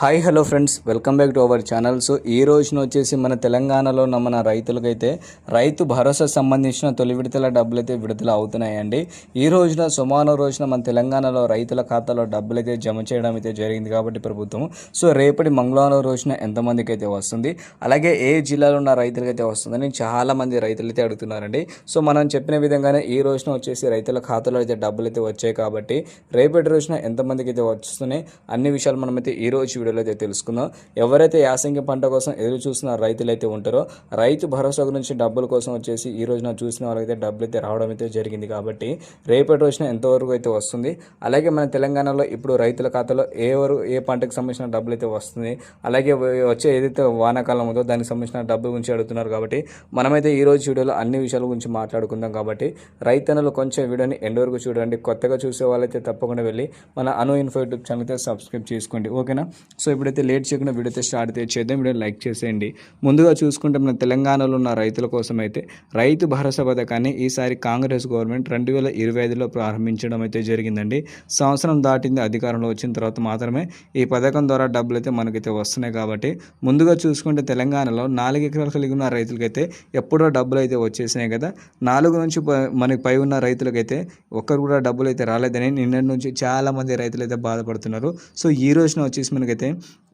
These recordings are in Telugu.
Hi hello friends. Welcome back to our channel. So ఈ రోజున వచ్చేసి మన తెలంగాణలో ఉన్న మన రైతులకైతే రైతు భరోసా సంబంధించిన తొలి విడతల డబ్బులు అయితే విడుదల అవుతున్నాయండి. ఈ రోజున సుమారు రోజున మన తెలంగాణలో రైతుల ఖాతాలో డబ్బులు అయితే జమ చేయడం అయితే జరిగింది కాబట్టి ప్రభుత్వం. సో రేపటి మంగళవారం రోజున ఎంతమందికి అయితే వస్తుంది? అలాగే ఏ జిల్లాలో ఉన్న రైతులకైతే వస్తుందని చాలామంది రైతులు అయితే అడుగుతున్నారండి. సో మనం చెప్పిన విధంగానే ఈ రోజున వచ్చేసి రైతుల ఖాతాలో అయితే డబ్బులు అయితే వచ్చాయి కాబట్టి రేపటి రోజున ఎంతమందికి అయితే వస్తున్నాయి? అన్ని విషయాలు మనమైతే ఈ రోజు వీడియోలో అయితే తెలుసుకుందాం. ఎవరైతే యాసంగి పంట కోసం ఎదురు చూసిన రైతులు అయితే ఉంటారో రైతు భరోసా గురించి డబ్బుల కోసం వచ్చేసి ఈ రోజున చూసిన వాళ్ళకైతే డబ్బులు అయితే రావడం అయితే జరిగింది కాబట్టి రేపటి రోజున ఎంతవరకు అయితే వస్తుంది అలాగే మన తెలంగాణలో ఇప్పుడు రైతుల ఖాతాలో ఏ వరకు ఏ పంటకు సంబంధించిన డబ్బులు అయితే వస్తుంది అలాగే వచ్చే ఏదైతే వానాకాలం ఉందో దానికి సంబంధించిన డబ్బుల గురించి అడుగుతున్నారు కాబట్టి మనమైతే ఈ రోజు వీడియోలో అన్ని విషయాల గురించి మాట్లాడుకుందాం కాబట్టి రైతన్నలు కొంచెం వీడియోని ఎండ్ వరకు చూడండి. కొత్తగా చూసే వాళ్ళైతే తప్పకుండా వెళ్ళి మన అను ఇన్ఫో యూట్యూబ్ ఛానల్ అయితే సబ్స్క్రైబ్ చేసుకోండి. ఓకేనా? సో ఇప్పుడైతే లేట్ చేయకుండా వీడియో అయితే స్టార్ట్ అయితే చేద్దాం. వీడియో లైక్ చేసేయండి. ముందుగా చూసుకుంటే మన తెలంగాణలో ఉన్న రైతుల కోసం అయితే రైతు భరోసా పథకాన్ని ఈసారి కాంగ్రెస్ గవర్నమెంట్ రెండు వేల ఇరవై ఐదులో ప్రారంభించడం అయితే జరిగిందండి. సంవత్సరం దాటింది అధికారంలో వచ్చిన తర్వాత మాత్రమే ఈ పథకం ద్వారా డబ్బులు అయితే మనకైతే వస్తున్నాయి కాబట్టి ముందుగా చూసుకుంటే తెలంగాణలో నాలుగు ఎకరాలు కలిగి ఉన్న రైతులకైతే ఎప్పుడో డబ్బులు అయితే వచ్చేసినాయి కదా. నాలుగు నుంచి మనకి పై ఉన్న రైతులకైతే ఒక్కరు కూడా డబ్బులు అయితే రాలేదని నిన్నటి నుంచి చాలామంది రైతులు అయితే బాధపడుతున్నారు. సో ఈ రోజున వచ్చేసి మనకైతే importante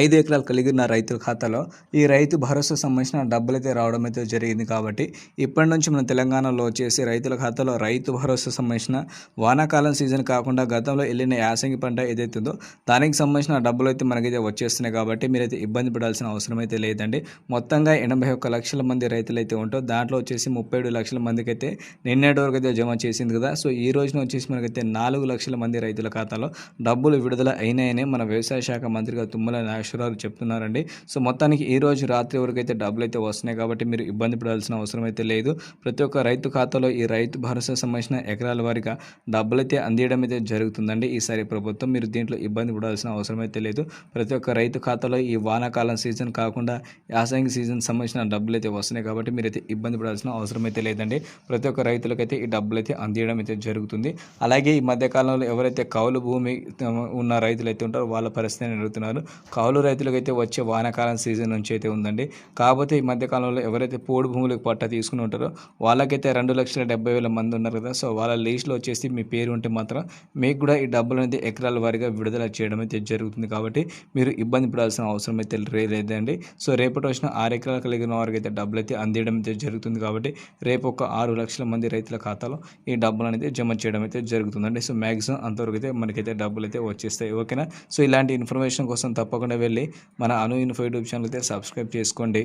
ఐదు ఎకరాలు కలిగిన రైతుల ఖాతాలో ఈ రైతు భరోసా సంబంధించిన డబ్బులు అయితే రావడం అయితే జరిగింది కాబట్టి ఇప్పటి నుంచి మన తెలంగాణలో వచ్చేసి రైతుల ఖాతాలో రైతు భరోసా సంబంధించిన వానాకాలం సీజన్ కాకుండా గతంలో వెళ్ళిన యాసంగి పంట ఏదైతే ఉందో దానికి సంబంధించిన డబ్బులు అయితే మనకైతే వచ్చేస్తున్నాయి కాబట్టి మీరైతే ఇబ్బంది పడాల్సిన అవసరం అయితే లేదండి. మొత్తంగా ఎనభై ఒక్క లక్షల మంది రైతులు అయితే ఉంటారు దాంట్లో వచ్చేసి ముప్పై ఏడు లక్షల మందికి అయితే నిన్నటి వరకు అయితే జమ చేసింది కదా. సో ఈ రోజున వచ్చేసి మనకైతే నాలుగు లక్షల మంది రైతుల ఖాతాలో డబ్బులు విడుదల అయినాయని మన వ్యవసాయ శాఖ మంత్రిగా తుమ్మల అక్షరాలు చెప్తున్నారండి. సో మొత్తానికి ఈ రోజు రాత్రి వరకు అయితే డబ్బులు అయితే వస్తున్నాయి కాబట్టి మీరు ఇబ్బంది పడాల్సిన అవసరం అయితే లేదు. ప్రతి ఒక్క రైతు ఖాతాలో ఈ రైతు భరోసా సంబంధించిన ఎకరాల వారిగా డబ్బులు అయితే అందియడం అయితే జరుగుతుందండి. ఈసారి ప్రభుత్వం మీరు దీంట్లో ఇబ్బంది పడాల్సిన అవసరం అయితే లేదు. ప్రతి ఒక్క రైతు ఖాతాలో ఈ వానాకాలం సీజన్ కాకుండా యాసంగి సీజన్ సంబంధించిన డబ్బులు అయితే వస్తున్నాయి కాబట్టి మీరైతే ఇబ్బంది పడాల్సిన అవసరం అయితే లేదండి. ప్రతి ఒక్క రైతులకైతే ఈ డబ్బులు అయితే అందియడం అయితే జరుగుతుంది. అలాగే ఈ మధ్యకాలంలో ఎవరైతే కౌలు భూమి ఉన్న రైతులు అయితే ఉంటారో వాళ్ళ పరిస్థితిని అడుగుతున్నారు కౌలు రైతులకైతే వచ్చే వానాకాలం సీజన్ నుంచి అయితే ఉందండి. కాకపోతే ఈ మధ్యకాలంలో ఎవరైతే పోడు భూములకు పట్టా తీసుకుని ఉంటారో వాళ్ళకైతే రెండు లక్షల డెబ్బై వేల మంది ఉన్నారు కదా. సో వాళ్ళ లీస్ట్లో వచ్చేసి మీ పేరు ఉంటే మాత్రం మీకు కూడా ఈ డబ్బులు అనేది ఎకరాల వారీగా విడుదల చేయడం అయితే జరుగుతుంది కాబట్టి మీరు ఇబ్బంది పడాల్సిన అవసరం అయితే లేదండి. సో రేపటి వచ్చిన ఆరు ఎకరాలు కలిగిన వారికి అయితే డబ్బులు అయితే అందియడం అయితే జరుగుతుంది కాబట్టి రేపు ఒక ఆరు లక్షల మంది రైతుల ఖాతాలో ఈ డబ్బులు అనేది జమ చేయడం అయితే జరుగుతుందండి. సో మ్యాక్సిమం అంతవరకు అయితే మనకైతే డబ్బులు అయితే వచ్చేస్తాయి. ఓకేనా? సో ఇలాంటి ఇన్ఫర్మేషన్ కోసం తప్పకుండా వెళ్ళి మన అను ఇన్ఫో యూట్యూబ్ ఛానల్ అయితే సబ్స్క్రైబ్ చేసుకోండి.